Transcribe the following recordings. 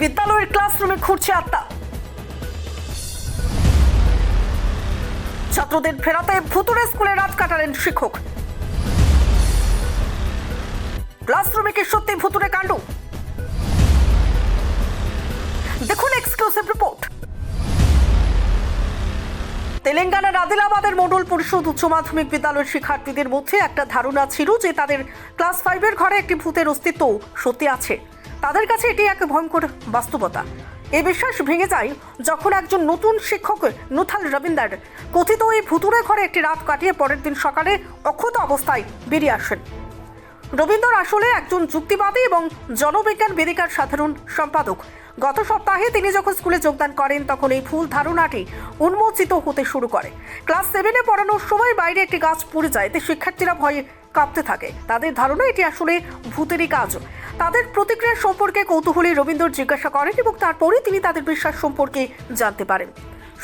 বিদ্যালয়ের ক্লাসরুমে ঘুরছে আত্মা। ছাত্রদের ফেরাতে ভুতুরে স্কুলে রাত কাটালেন শিক্ষক। ক্লাসরুমে কি সত্যি ভুতুরে কাণ্ড? দেখুন এক্সক্লুসিভ রিপোর্ট তেলেঙ্গানার আদিলাবাদের মডেল পরিষদ উচ্চ মাধ্যমিক বিদ্যালয়ের শিক্ষার্থীদের মধ্যে একটা ধারণা ছিল যে তাদের ক্লাস ফাইভের ঘরে একটি ভূতের অস্তিত্ব সত্যি আছে। তাদের কাছে এটি এক ভয়ঙ্কর বাস্তবতা। এই বিশ্বাস ভেঙে যায় যখন একজন নতুন শিক্ষক নুথাল রবীন্দার কথিত এই ভুতুরে ঘরে একটি রাত কাটিয়ে পরের দিন সকালে অক্ষত অবস্থায় বেরিয়ে আসেন। রবীন্দ্র আসলে একজন যুক্তিবাদী এবং জনবিজ্ঞান বেদিকার সাধারণ সম্পাদক। গত সপ্তাহে তিনি যখন স্কুলে যোগদান করেন, তখন এই ভুল ধারণাটি উন্মোচিত হতে শুরু করে। ক্লাস সেভেনে পড়ানোর সময় বাইরে একটি গাছ পড়ে যায় এতে শিক্ষার্থীরা ভয়ে কাঁপতে থাকে। তাদের ধারণা, এটি আসলে ভূতেরই কাজ। তাদের প্রতিক্রিয়া সম্পর্কে কৌতূহলী রবীন্দ্র জিজ্ঞাসা করেন এবং তারপরে তিনি তাদের বিশ্বাস সম্পর্কে জানতে পারেন।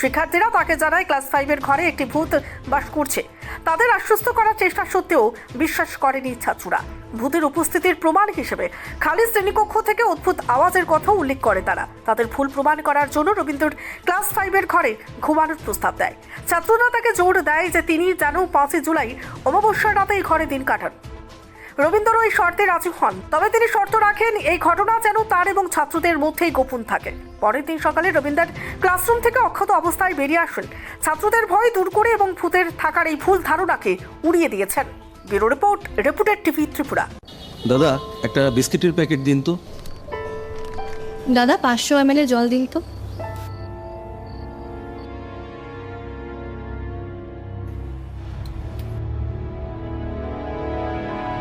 শিক্ষার্থীরা তাকে জানায় ক্লাস ফাইভের ঘরে একটি ভূত বাস করছে। তাদের আশ্বস্ত করার চেষ্টা সত্ত্বেও বিশ্বাস করেনি ছাত্ররা। ভূতের উপস্থিতির প্রমাণ হিসেবে খালি শ্রেণীকক্ষ থেকে অদ্ভুত আওয়াজের কথা উল্লেখ করে তারা। তাদের ভুল প্রমাণ করার জন্য রবীন্দ্র ক্লাস ফাইভের ঘরে ঘুমানোর প্রস্তাব দেয়। ছাত্ররা তাকে জোর দেয় যে তিনি যেন পাঁচই জুলাই অমাবস্যার রাতে এই ঘরে দিন কাটান। রবীন্দ্র এই শর্তে রাজি হন। তবে তিনি শর্ত রাখেন এই ঘটনা যেন তার এবং ছাত্রদের মধ্যেই গোপন থাকে। পরের দিন সকালে রবীন্দ্র ক্লাসরুম থেকে অক্ষত অবস্থায় বেরিয়ে আসেন। ছাত্রদের ভয় দূর করে এবং ভূতের থাকার এই ভুল ধারণাকে উড়িয়ে দিয়েছেন। Bureau report reputed TV Tripura. দাদা একটা বিস্কিটের প্যাকেট দিন তো। দাদা পাঁচশো এম জল দিন তো।